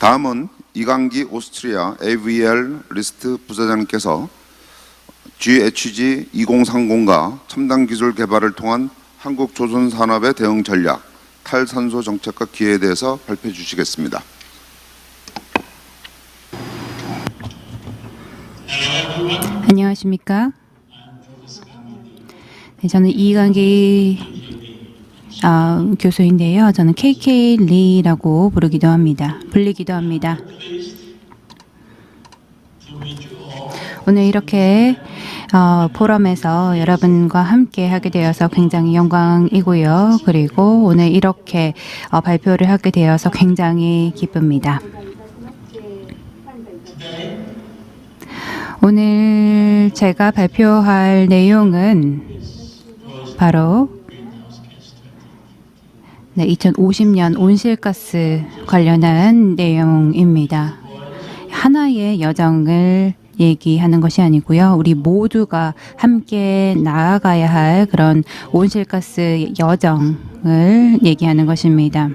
다음은 이강기 오스트리아 AVL 리스트 부사장님께서 GHG 2030과 첨단 기술 개발을 통한 한국 조선 산업의 대응 전략, 탈산소 정책과 기회에 대해서 발표해 주시겠습니다. 안녕하십니까? 네, 저는 이강기 아, 교수인데요. 저는 KK 리라고 부르기도 합니다. 불리기도 합니다. 오늘 이렇게 어, 포럼에서 여러분과 함께 하게 되어서 굉장히 영광이고요. 그리고 오늘 이렇게 어, 발표를 하게 되어서 굉장히 기쁩니다. 오늘 제가 발표할 내용은 바로 네, 2050년 온실가스 관련한 내용입니다. 하나의 여정을 얘기하는 것이 아니고요. 우리 모두가 함께 나아가야 할 그런 온실가스 여정을 얘기하는 것입니다.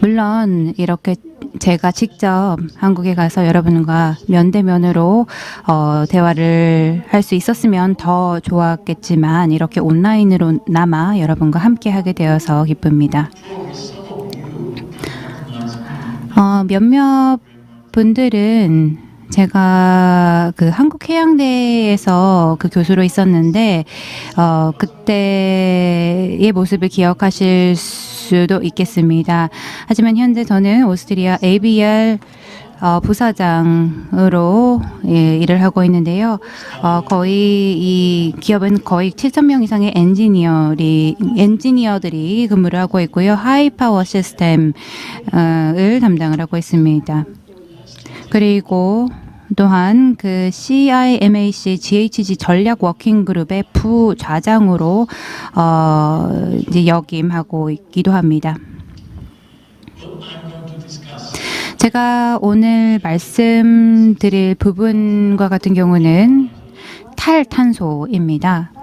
물론 이렇게 제가 직접 한국에 가서 여러분과 면대면으로 어, 대화를 할 수 있었으면 더 좋았겠지만 이렇게 온라인으로나마 여러분과 함께 하게 되어서 기쁩니다. 어, 몇몇 분들은 제가 그 한국 해양대에서 그 교수로 있었는데 어 그때의 모습을 기억하실 수 도 있겠습니다. 하지만 현재 저는 오스트리아 ABR 어, 부사장으로 예, 일을 하고 있는데요. 어, 거의 이 기업은 거의 7천 명 이상의 엔지니어리 엔지니어들이 근무를 하고 있고요. 하이 파워 시스템을 담당을 하고 있습니다. 그리고 또한 그 CIMAC GHG 전략 워킹 그룹의 부좌장으로 어 이제 역임하고 있기도 합니다. 제가 오늘 말씀드릴 부분과 같은 경우는 탈탄소입니다.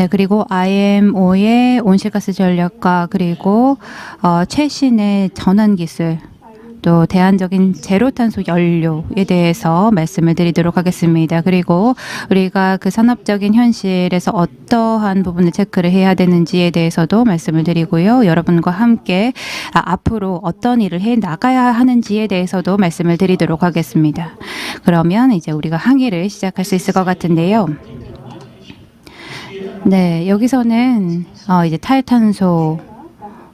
네, 그리고 IMO의 온실가스 전략과 그리고 어, 최신의 전환 기술 또 대안적인 제로 탄소 연료에 대해서 말씀을 드리도록 하겠습니다. 그리고 우리가 그 산업적인 현실에서 어떠한 부분을 체크를 해야 되는지에 대해서도 말씀을 드리고요. 여러분과 함께 아, 앞으로 어떤 일을 해 나가야 하는지에 대해서도 말씀을 드리도록 하겠습니다. 그러면 이제 우리가 항해를 시작할 수 있을 것 같은데요. 네, 여기서는 어, 이제 탈탄소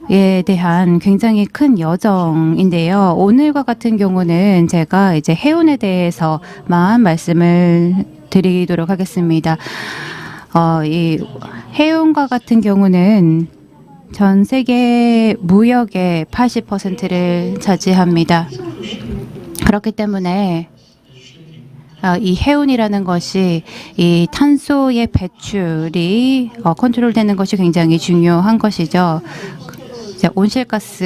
에 대한 굉장히 큰 여정인데요. 오늘과 같은 경우는 제가 이제 해운에 대해서만 말씀을 드리도록 하겠습니다. 어, 이 해운과 같은 경우는 전 세계 무역의 80%를 차지합니다. 그렇기 때문에 어, 이 해운이라는 것이 이 탄소의 배출이 어, 컨트롤되는 것이 굉장히 중요한 것이죠. 이제 온실가스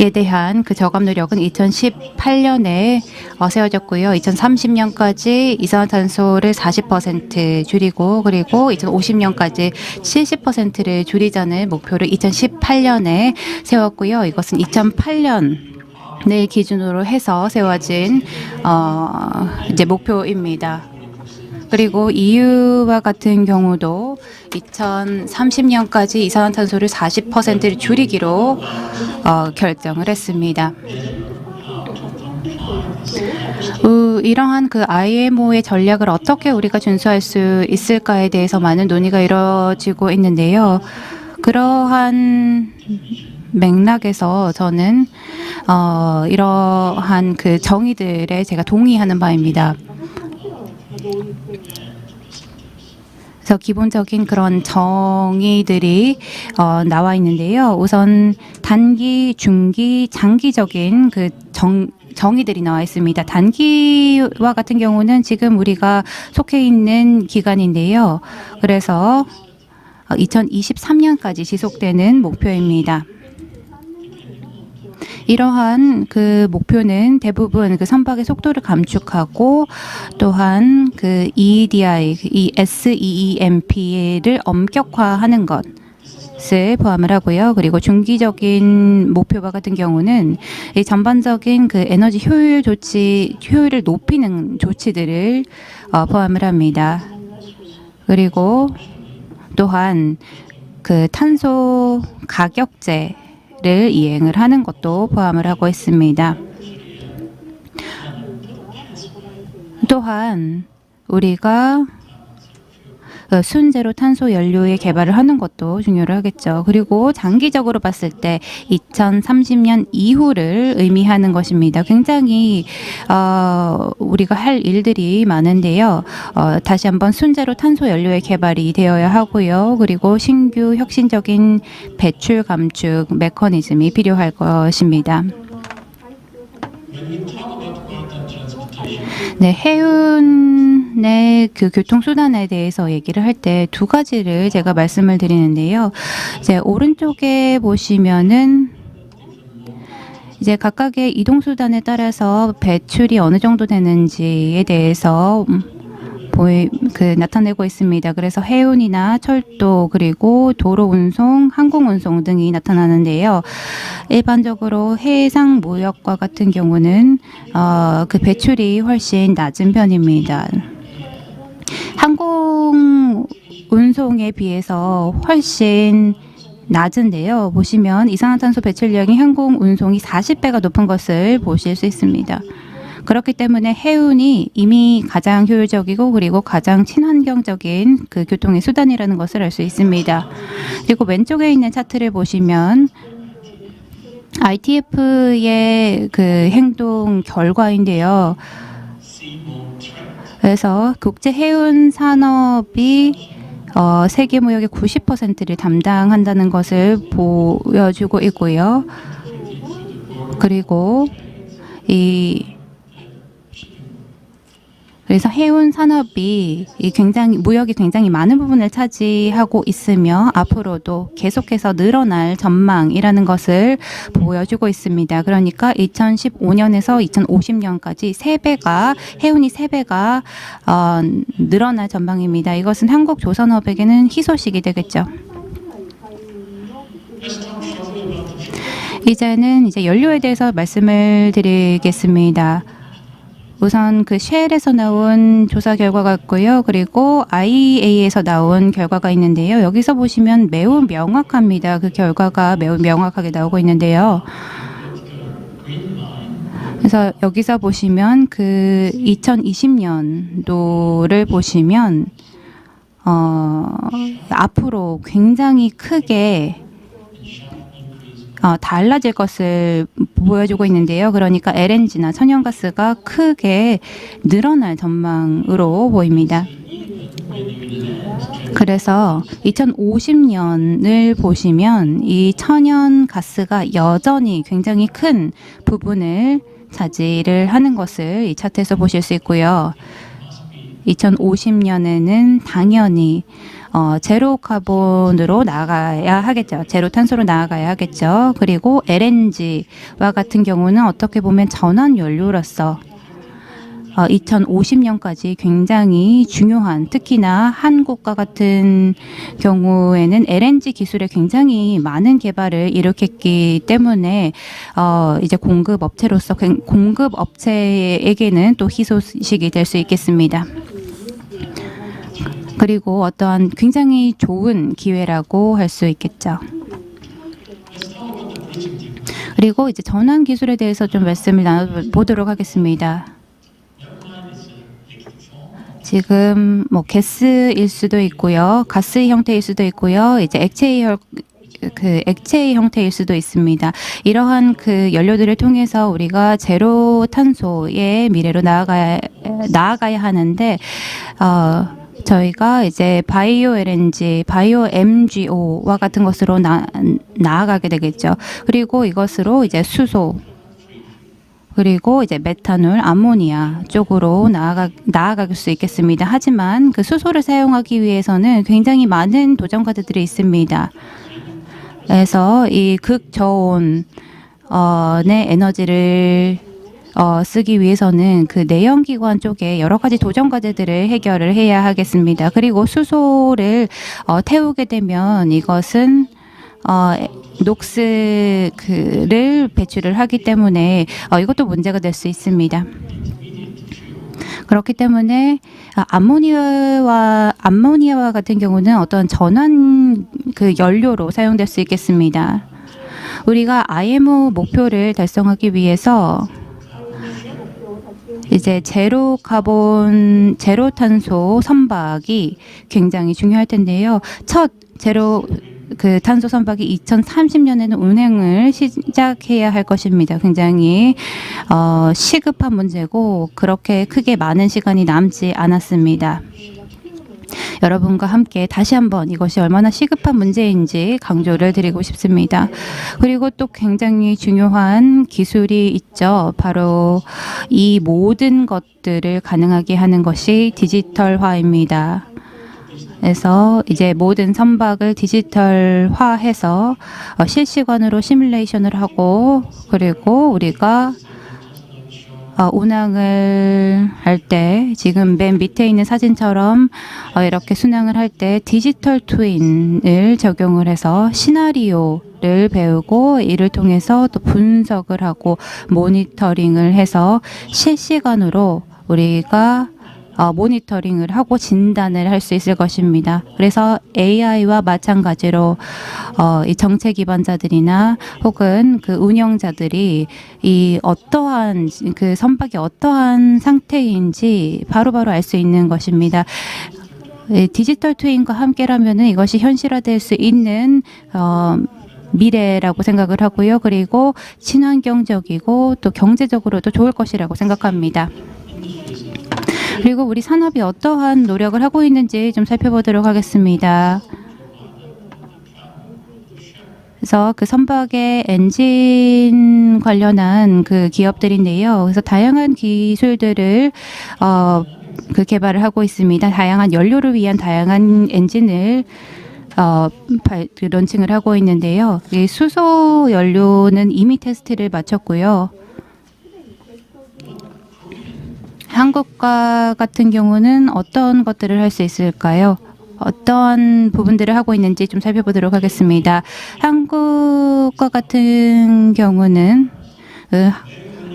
에 대한 그 저감 노력은 2018년에 어, 세워졌고요. 2030년까지 이산화탄소를 40% 줄이고 그리고 2050년까지 70%를 줄이자는 목표를 2018년에 세웠고요. 이것은 2008년 을 기준으로 해서 세워진 어, 이제 목표입니다. 그리고 EU와 같은 경우도 2030년까지 이산화탄소를 40%를 줄이기로 어, 결정을 했습니다. 어, 이러한 그 IMO의 전략을 어떻게 우리가 준수할 수 있을까에 대해서 많은 논의가 이루어지고 있는데요. 그러한 맥락에서 저는 어, 이러한 그 정의들에 제가 동의하는 바입니다. 그래서 기본적인 그런 정의들이 어, 나와 있는데요. 우선 단기, 중기, 장기적인 그 정, 정의들이 나와 있습니다. 단기와 같은 경우는 지금 우리가 속해 있는 기간인데요. 그래서 2023년까지 지속되는 목표입니다. 이러한 그 목표는 대부분 그 선박의 속도를 감축하고 또한 그 EEDI, 이 SEEMP를 엄격화하는 것. 을 포함을 하고요. 그리고 중기적인 목표와 같은 경우는 이 전반적인 그 에너지 효율 조치 효율을 높이는 조치들을 어, 포함을 합니다. 그리고 또한 그 탄소 가격제 를 이행을 하는 것도 포함을 하고 있습니다. 또한 우리가 그 순제로 탄소 연료의 개발을 하는 것도 중요를 하겠죠. 그리고 장기적으로 봤을 때 2030년 이후를 의미하는 것입니다. 굉장히 어, 우리가 할 일들이 많은데요. 어, 다시 한번 순제로 탄소 연료의 개발이 되어야 하고요. 그리고 신규 혁신적인 배출 감축 메커니즘이 필요할 것입니다. 네, 해운 의그 교통수단에 대해서 얘기를 할 때 두 가지를 제가 말씀을 드리는데요. 이제 오른쪽에 보시면은 이제 각각의 이동수단에 따라서 배출이 어느 정도 되는지에 대해서 음, 보이, 그 나타내고 있습니다. 그래서 해운이나 철도 그리고 도로 운송, 항공 운송 등이 나타나는데요. 일반적으로 해상 무역과 같은 경우는 어, 그 배출이 훨씬 낮은 편입니다. 항공 운송에 비해서 훨씬 낮은데요. 보시면 이산화탄소 배출량이 항공 운송이 40배가 높은 것을 보실 수 있습니다. 그렇기 때문에 해운이 이미 가장 효율적이고 그리고 가장 친환경적인 그 교통의 수단이라는 것을 알 수 있습니다. 그리고 왼쪽에 있는 차트를 보시면 ITF의 그 행동 결과인데요. 그래서 국제 해운 산업이 어, 세계 무역의 90%를 담당한다는 것을 보여주고 있고요. 그리고 이 그래서 해운 산업이 이 굉장히 무역이 굉장히 많은 부분을 차지하고 있으며 앞으로도 계속해서 늘어날 전망이라는 것을 보여주고 있습니다. 그러니까 2015년에서 2050년까지 세 배가 해운이 세 배가 어, 늘어날 전망입니다. 이것은 한국 조선업에게는 희소식이 되겠죠. 이제는 이제 연료에 대해서 말씀을 드리겠습니다. 우선 그 쉘에서 나온 조사 결과가 있고요. 그리고 IEA에서 나온 결과가 있는데요. 여기서 보시면 매우 명확합니다. 그 결과가 매우 명확하게 나오고 있는데요. 그래서 여기서 보시면 그 2020년도를 보시면 어, 앞으로 굉장히 크게 어, 달라질 것을 보여주고 있는데요. 그러니까 LNG나 천연가스가 크게 늘어날 전망으로 보입니다. 그래서 2050년을 보시면 이 천연 가스가 여전히 굉장히 큰 부분을 차지를 하는 것을 이 차트에서 보실 수 있고요. 2050년에는 당연히 어, 제로 카본으로 나아가야 하겠죠. 제로 탄소로 나아가야 하겠죠. 그리고 LNG와 같은 경우는 어떻게 보면 전환 연료로서 어, 2050년까지 굉장히 중요한 특히나 한국과 같은 경우에는 LNG 기술에 굉장히 많은 개발을 일으켰기 때문에 어, 이제 공급 업체로서 굉- 공급 업체에게는 또 희소식이 될 수 있겠습니다. 그리고 어떠한 굉장히 좋은 기회라고 할 수 있겠죠. 그리고 이제 전환 기술에 대해서 좀 말씀을 나눠보도록 하겠습니다. 지금 뭐 가스일 수도 있고요, 가스 형태일 수도 있고요, 이제 액체의 혈- 그 액체의 형태일 수도 있습니다. 이러한 그 연료들을 통해서 우리가 제로 탄소의 미래로 나아가야 나아가야 하는데 어, 저희가 이제 바이오 LNG, 바이오 MGO와 같은 것으로 나, 나아가게 되겠죠. 그리고 이것으로 이제 수소 그리고 이제 메탄올, 암모니아 쪽으로 나아가 나아갈 수 있겠습니다. 하지만 그 수소를 사용하기 위해서는 굉장히 많은 도전 과제들이 있습니다. 그래서 이 극저온 어, 내 에너지를 어, 쓰기 위해서는 그 내연기관 쪽에 여러 가지 도전 과제들을 해결을 해야 하겠습니다. 그리고 수소를 어, 태우게 되면 이것은 어, 녹스를 배출을 하기 때문에 어, 이것도 문제가 될 수 있습니다. 그렇기 때문에 아, 암모니아와 암모니아와 같은 경우는 어떤 전환 그 연료로 사용될 수 있겠습니다. 우리가 IMO 목표를 달성하기 위해서 이제 제로 카본 제로 탄소 선박이 굉장히 중요할 텐데요. 첫 제로 그 탄소 선박이 2030년에는 운행을 시작해야 할 것입니다. 굉장히 어, 시급한 문제고 그렇게 크게 많은 시간이 남지 않았습니다. 여러분과 함께 다시 한번 이것이 얼마나 시급한 문제인지 강조를 드리고 싶습니다. 그리고 또 굉장히 중요한 기술이 있죠. 바로 이 모든 것들을 가능하게 하는 것이 디지털화입니다. 그래서 이제 모든 선박을 디지털화해서 어, 실시간으로 시뮬레이션을 하고 그리고 우리가 어, 운항을 할 때 지금 맨 밑에 있는 사진처럼 어, 이렇게 순항을 할 때 디지털 트윈을 적용을 해서 시나리오를 배우고 이를 통해서 또 분석을 하고 모니터링을 해서 실시간으로 우리가 어, 모니터링을 하고 진단을 할 수 있을 것입니다. 그래서 AI와 마찬가지로 어, 이 정책 기반자들이나 혹은 그 운영자들이 이 어떠한 그 선박이 어떠한 상태인지 바로바로 알 수 있는 것입니다. 이 디지털 트윈과 함께라면은 이것이 현실화될 수 있는 어, 미래라고 생각을 하고요. 그리고 친환경적이고 또 경제적으로도 좋을 것이라고 생각합니다. 그리고 우리 산업이 어떠한 노력을 하고 있는지 좀 살펴보도록 하겠습니다. 그래서 그 선박의 엔진 관련한 그 기업들인데요. 그래서 다양한 기술들을 어, 그 개발을 하고 있습니다. 다양한 연료를 위한 다양한 엔진을 어, 발, 그 런칭을 하고 있는데요. 이 수소 연료는 이미 테스트를 마쳤고요. 한국과 같은 경우는 어떤 것들을 할 수 있을까요? 어떤 부분들을 하고 있는지 좀 살펴보도록 하겠습니다. 한국과 같은 경우는 그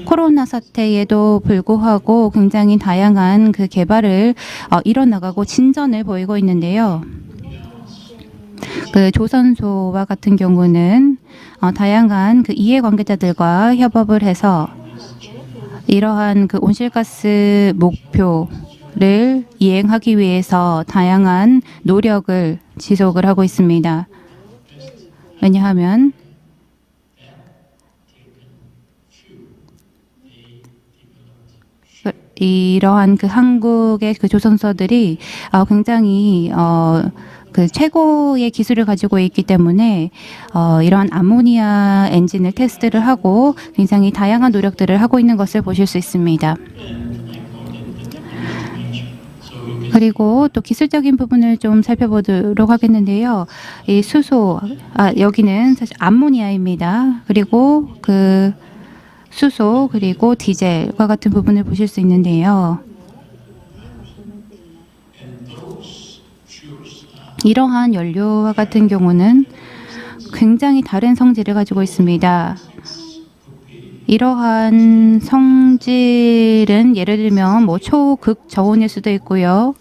코로나 사태에도 불구하고 굉장히 다양한 그 개발을 어, 이뤄나가고 진전을 보이고 있는데요. 그 조선소와 같은 경우는 어, 다양한 그 이해관계자들과 협업을 해서 이러한 그 온실가스 목표를 이행하기 위해서 다양한 노력을 지속을 하고 있습니다. 왜냐하면 그 이러한 그 한국의 그 조선소들이 어, 굉장히 어, 그 최고의 기술을 가지고 있기 때문에 어, 이러한 암모니아 엔진을 테스트를 하고 굉장히 다양한 노력들을 하고 있는 것을 보실 수 있습니다. 그리고 또 기술적인 부분을 좀 살펴보도록 하겠는데요. 이 수소, 아, 여기는 사실 암모니아입니다. 그리고 그 수소, 그리고 디젤과 같은 부분을 보실 수 있는데요. 이러한 연료와 같은 경우는 굉장히 다른 성질을 가지고 있습니다. 이러한 성질은 예를 들면 뭐 초극 저온일 수도 있고요.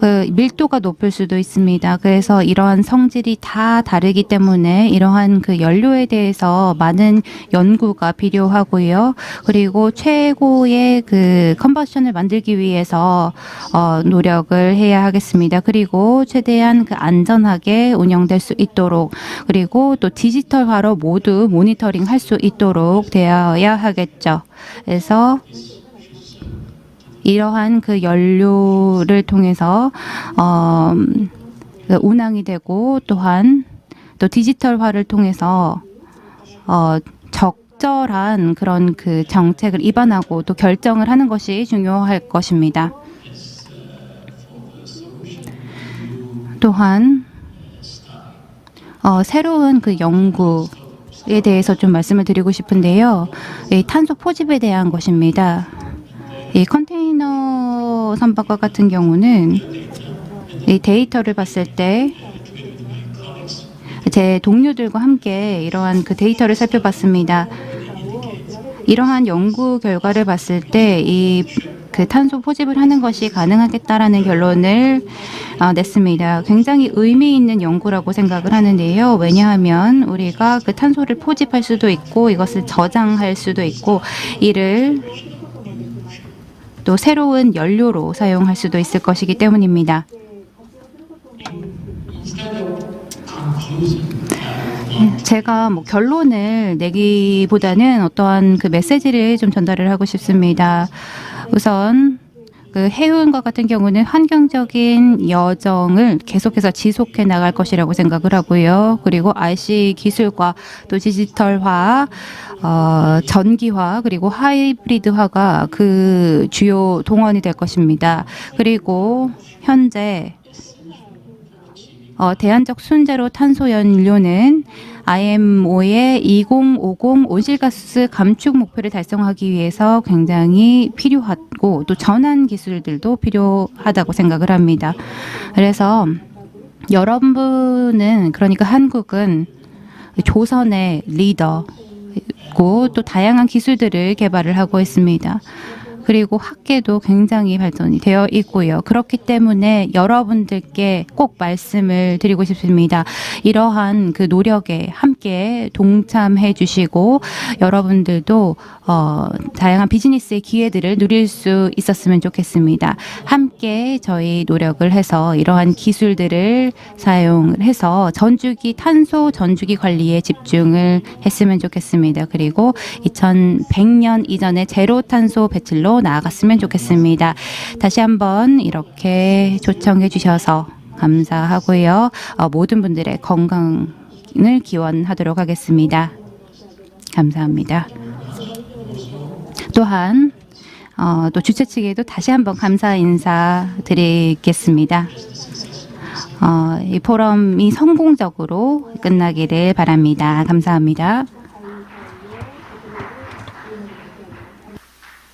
그 밀도가 높을 수도 있습니다. 그래서 이러한 성질이 다 다르기 때문에 이러한 그 연료에 대해서 많은 연구가 필요하고요. 그리고 최고의 그 컨버션을 만들기 위해서 어, 노력을 해야 하겠습니다. 그리고 최대한 그 안전하게 운영될 수 있도록 그리고 또 디지털화로 모두 모니터링 할 수 있도록 되어야 하겠죠. 그래서 이러한 그 연료를 통해서 어, 그 운항이 되고 또한 또 디지털화를 통해서 어, 적절한 그런 그 정책을 입안하고 또 결정을 하는 것이 중요할 것입니다. 또한 어, 새로운 그 연구 에 대해서 좀 말씀을 드리고 싶은데요. 이 탄소 포집에 대한 것입니다. 이 컨테이너 선박과 같은 경우는 이 데이터를 봤을 때 제 동료들과 함께 이러한 그 데이터를 살펴봤습니다. 이러한 연구 결과를 봤을 때 이 그 탄소 포집을 하는 것이 가능하겠다라는 결론을 어, 냈습니다. 굉장히 의미 있는 연구라고 생각을 하는데요. 왜냐하면 우리가 그 탄소를 포집할 수도 있고 이것을 저장할 수도 있고 이를 또 새로운 연료로 사용할 수도 있을 것이기 때문입니다. 제가 뭐 결론을 내기보다는 어떠한 그 메시지를 좀 전달을 하고 싶습니다. 우선 그 해운과 같은 경우는 환경적인 여정을 계속해서 지속해 나갈 것이라고 생각을 하고요. 그리고 RC 기술과 또 디지털화, 어, 전기화 그리고 하이브리드화가 그 주요 동원이 될 것입니다. 그리고 현재 어, 대안적 순제로 탄소 연료는 IMO의 2050 온실가스 감축 목표를 달성하기 위해서 굉장히 필요하고 또 전환 기술들도 필요하다고 생각을 합니다. 그래서 여러분은 그러니까 한국은 조선의 리더고 또 다양한 기술들을 개발을 하고 있습니다. 그리고 학계도 굉장히 발전이 되어 있고요. 그렇기 때문에 여러분들께 꼭 말씀을 드리고 싶습니다. 이러한 그 노력에 함께 동참해 주시고 여러분들도 어, 다양한 비즈니스의 기회들을 누릴 수 있었으면 좋겠습니다. 함께 저희 노력을 해서 이러한 기술들을 사용을 해서 전주기 탄소 전주기 관리에 집중을 했으면 좋겠습니다. 그리고 2100년 이전에 제로 탄소 배출로 나아갔으면 좋겠습니다. 다시 한번 이렇게 초청해 주셔서 감사하고요. 어, 모든 분들의 건강 을 기원하도록 하겠습니다. 감사합니다. 또한 어, 또 주최 측에도 다시 한번 감사 인사 드리겠습니다. 어, 이 포럼이 성공적으로 끝나기를 바랍니다. 감사합니다.